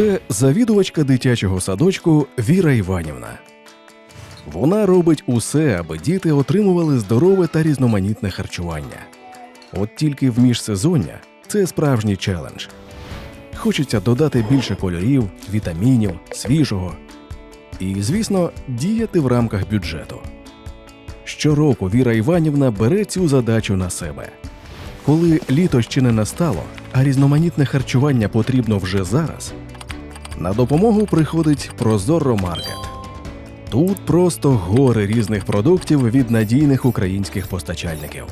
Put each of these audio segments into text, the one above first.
Це завідувачка дитячого садочку Віра Іванівна. Вона робить усе, аби діти отримували здорове та різноманітне харчування. От тільки в міжсезоння це справжній челендж. Хочеться додати більше кольорів, вітамінів, свіжого. І, звісно, діяти в рамках бюджету. Щороку Віра Іванівна бере цю задачу на себе. Коли літо ще не настало, а різноманітне харчування потрібно вже зараз, на допомогу приходить Прозоро Маркет. Тут просто гори різних продуктів від надійних українських постачальників.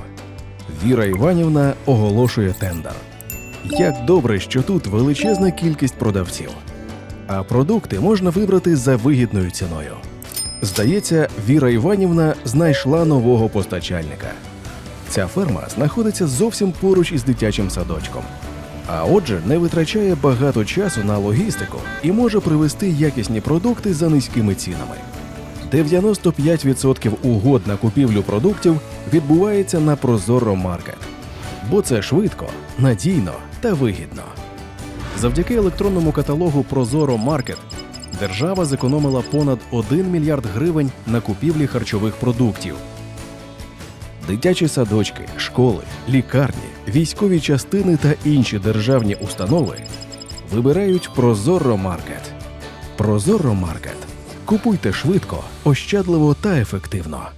Віра Іванівна оголошує тендер. Як добре, що тут величезна кількість продавців, а продукти можна вибрати за вигідною ціною. Здається, Віра Іванівна знайшла нового постачальника. Ця ферма знаходиться зовсім поруч із дитячим садочком, а отже, не витрачає багато часу на логістику і може привезти якісні продукти за низькими цінами. 95% угод на купівлю продуктів відбувається на Прозоро Маркет, бо це швидко, надійно та вигідно. Завдяки електронному каталогу Прозоро Маркет держава зекономила понад 1 мільярд гривень на купівлі харчових продуктів. Дитячі садочки, школи, лікарні, військові частини та інші державні установи вибирають Прозоро Маркет. Прозоро Маркет. Купуйте швидко, ощадливо та ефективно.